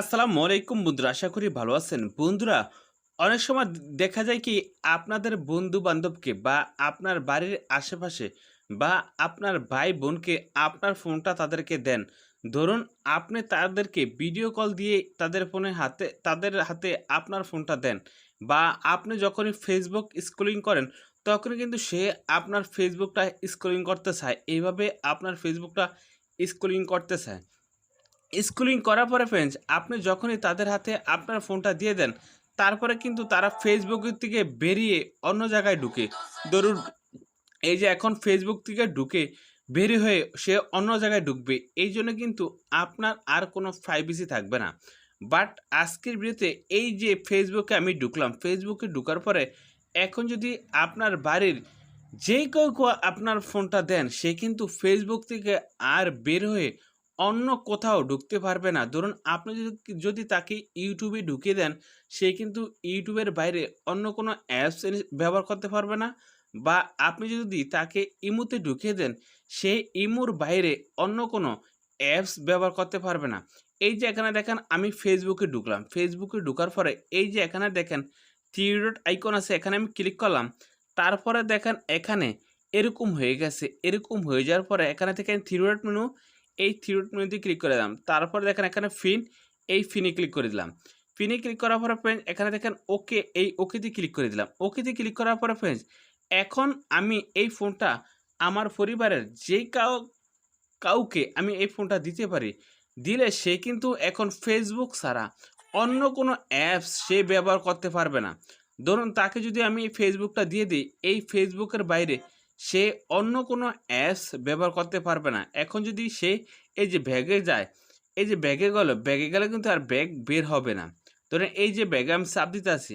আসসালামু আলাইকুম বন্ধুরা, আশা করি ভালো আছেন। বন্ধুরা, অনেক সময় দেখা যায় কি, আপনাদের বন্ধু বান্ধবকে বা আপনার বাড়ির আশেপাশে বা আপনার ভাই বোনকে আপনার ফোনটা তাদেরকে দেন। ধরুন, আপনি তাদেরকে ভিডিও কল দিয়ে তাদের ফোনে হাতে, তাদের হাতে আপনার ফোনটা দেন বা আপনি যখনই ফেসবুক স্ক্রলিং করেন, তখনই কিন্তু সে আপনার ফেসবুকটা স্ক্রলিং করতে চায়। এইভাবে আপনার ফেসবুকটা স্ক্রলিং করতে চায়। স্কুলিং করার পরে ফ্রেন্ডস আপনি যখনই তাদের হাতে আপনার ফোনটা দিয়ে দেন, তারপরে কিন্তু তারা ফেসবুকের থেকে বেরিয়ে অন্য জায়গায় ঢুকে। ধরুন, এই যে এখন ফেসবুক থেকে ঢুকে বেরিয়ে হয়ে সে অন্য জায়গায় ঢুকবে, এই জন্য কিন্তু আপনার আর কোনো প্রাইভেসি থাকবে না। বাট আজকের ভিডিওতে এই যে ফেসবুকে আমি ঢুকলাম ফেসবুকে ঢুকার পরে এখন যদি আপনার বাড়ির যে কেউ কেউ আপনার ফোনটা দেন, সে কিন্তু ফেসবুক থেকে আর বের হয়ে অন্য কোথাও ঢুকতে পারবে না। ধরুন আপনি যদি তাকে ইউটিউবে ঢুকিয়ে দেন, সে কিন্তু ইউটিউবের বাইরে অন্য কোনো অ্যাপস ব্যবহার করতে পারবে না। বা আপনি যদি তাকে ইমুতে ঢুকিয়ে দেন, সে ইমুর বাইরে অন্য কোনো অ্যাপস ব্যবহার করতে পারবে না। এই যে এখানে দেখেন, আমি ফেসবুকে ঢুকলাম। ফেসবুকে ঢুকার পরে এই যে এখানে দেখেন থ্রি আইকন আছে, এখানে আমি ক্লিক করলাম। তারপরে দেখেন, এখানে এরকম হয়ে গেছে, এরকম হয়ে যাওয়ার পরে এখানে থেকে থ্রি ডট মেনু এই থ্রি ডট ক্লিক করে দিলাম। তারপরে দেখেন এখানে ফিন এই ফিনে ক্লিক করে দিলাম। ফিনে ক্লিক করার পরে ফ্রেন্ডস এখানে দেখেন ওকে এই ওকেতে ক্লিক করে দিলাম। ওকেতে ক্লিক করার পরে ফ্রেন্ডস এখন আমি এই ফোনটা আমার পরিবারের যে কাউ কাউকে আমি এই ফোনটা দিতে পারি, দিলে সে কিন্তু এখন ফেসবুক ছাড়া অন্য কোনো অ্যাপস সে ব্যবহার করতে পারবে না। ধরুন তাকে যদি আমি এই ফেসবুকটা দিয়ে দিই, এই ফেসবুকের বাইরে সে অন্য কোনো অ্যাপস ব্যবহার করতে পারবে না। এখন যদি সে এই যে ব্যাগে যায়, এই যে ব্যাগে গেল ব্যাগে গেলে কিন্তু আর ব্যাগ বের হবে না। ধরেন এই যে ব্যাগে আমি চাপ দিতে আছি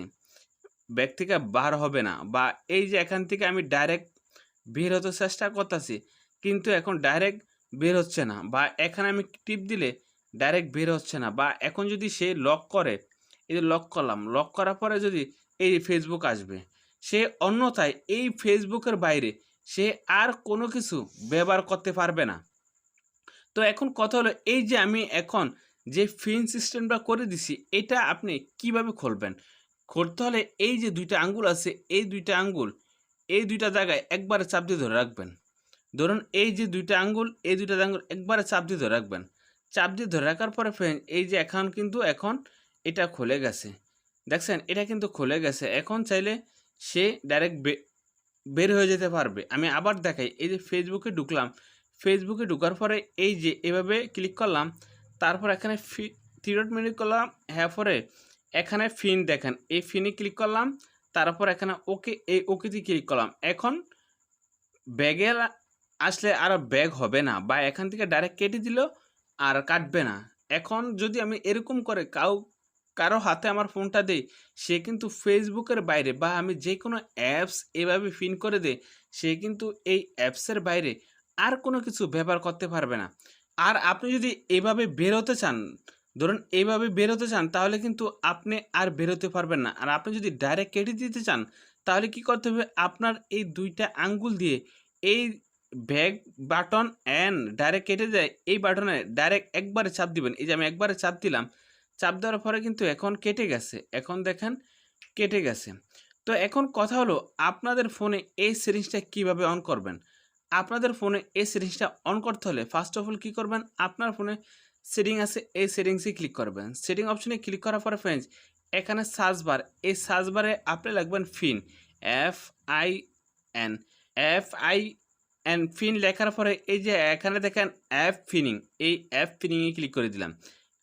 ব্যাগ থেকে বার হবে না বা এই যে এখান থেকে আমি ডাইরেক্ট বের হতে চেষ্টা করতেছি, কিন্তু এখন ডাইরেক্ট বের হচ্ছে না বা এখানে আমি টিপ দিলে ডাইরেক্ট বের হচ্ছে না বা এখন যদি সে লক করে, এই যে লক করলাম লক করার পরে যদি এই ফেসবুক আসবে, সে অন্যথায় এই ফেসবুকের বাইরে সে আর কোনো কিছু ব্যবহার করতে পারবে না। তো এখন কথা হলো, এই যে আমি এখন যে ফিন সিস্টেমটা করে দিছি, এটা আপনি কীভাবে খুলবেন? খুলতে হলে এই যে দুইটা আঙ্গুল আছে, এই দুইটা আঙ্গুল, এই দুইটা জায়গায় একবারে চাপ দিয়ে ধরে রাখবেন। ধরুন এই যে দুইটা আঙ্গুল, এই দুইটা আঙ্গুল একবারে চাপ দিয়ে ধরে রাখবেন। চাপ দিয়ে ধরে রাখার পরে ফ্রেন্ড, এই যে এখন কিন্তু এখন এটা খুলে গেছে। দেখছেন, এটা কিন্তু খুলে গেছে। এখন চাইলে সে ডাইরেক্ট বের হয়ে যেতে পারবে। আমি আবার দেখাই, এই যে ফেসবুকে ঢুকলাম ফেসবুকে ঢুকার পরে এই যে এভাবে ক্লিক করলাম, তারপর এখানে ফি থ্রি ডট মেনু করলাম হ্যাঁ পরে এখানে ফিন দেখেন, এই ফিনে ক্লিক করলাম, তারপর এখানে ওকে এই ওকেতে ক্লিক করলাম। এখন ব্যাগে আসলে আর ব্যাগ হবে না, বা এখান থেকে ডাইরেক্ট কেটে দিল আর কাটবে না। এখন যদি আমি এরকম করে কাউ কারও হাতে আমার ফোনটা দেয় সে কিন্তু ফেসবুকের বাইরে বা আমি যে কোনো অ্যাপস এভাবে পিন করে দেয় সে কিন্তু এই অ্যাপসের বাইরে আর কোনো কিছু ব্যবহার করতে পারবে না। আর আপনি যদি এভাবে বেরোতে চান, ধরুন এইভাবে বেরোতে চান, তাহলে কিন্তু আপনি আর বেরোতে পারবেন না। আর আপনি যদি ডাইরেক্ট কেটে দিতে চান, তাহলে কি করতে হবে? আপনার এই দুইটা আঙ্গুল দিয়ে এই ব্যাগ বাটন অ্যান্ড ডাইরেক্ট কেটে দেয়, এই বাটনে ডাইরেক্ট একবারে চাপ দিবেন। এই যে আমি একবারে চাপ দিলাম চাপ দেওয়ার পরে কিন্তু এখন কেটে গেছে। এখন দেখেন কেটে গেছে। তো এখন কথা হলো, আপনাদের ফোনে এই সিরিজটা কীভাবে অন করবেন? আপনাদের ফোনে এই সেটিংসটা অন করতে হলে ফার্স্ট অফ অল কী করবেন? আপনার ফোনে সেটিং আছে, এই সেটিংসে ক্লিক করবেন। সেটিং অপশনে ক্লিক করার পরে ফ্রেন্ডস এখানে সার্চ বার এই সার্চ বারে আপনি লাগবেন fin F I N F I N fin লেখার পরে এই যে এখানে দেখেন অ্যাপ ফিনিং এই অ্যাপ ফিনিংয়ে ক্লিক করে দিলাম।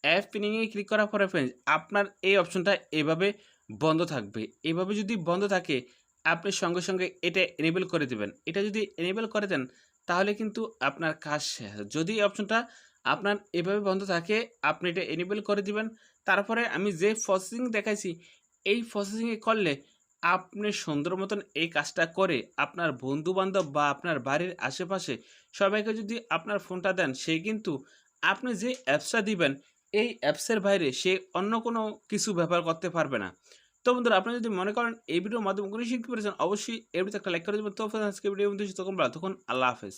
অ্যাপ ফিনিংয়ে ক্লিক করার পরে ফ্রেন্ডস আপনার এই অপশনটা এভাবে বন্ধ থাকবে। এভাবে যদি বন্ধ থাকে, আপনি সঙ্গে সঙ্গে এটা এনেবেল করে দেবেন। এটা যদি এনেবেল করে দেন, তাহলে কিন্তু আপনার কাজ শেষ। যদি অপশনটা আপনার এভাবে বন্ধ থাকে, আপনি এটা এনেবেল করে দিবেন। তারপরে আমি যে প্রসেসিং দেখাইছি, এই প্রসেসিংয়ে করলে আপনি সুন্দর মতন এই কাজটা করে আপনার বন্ধু বান্ধব বা আপনার বাড়ির আশেপাশে সবাইকে যদি আপনার ফোনটা দেন, সে কিন্তু আপনি যে অ্যাপসটা দিবেন এই অ্যাপসের বাইরে সে অন্য কোনো কিছু ব্যবহার করতে পারবে না। তো বন্ধুরা আপনি যদি মনে করেন এই ভিডিওর মাধ্যমে কোনো শিখতে পেরেছেন, অবশ্যই এই ভিডিওতে একটা লাইক করে দেবেন। তো আজকে ভিডিও বন্ধু তখন আল্লাহ হাফেজ।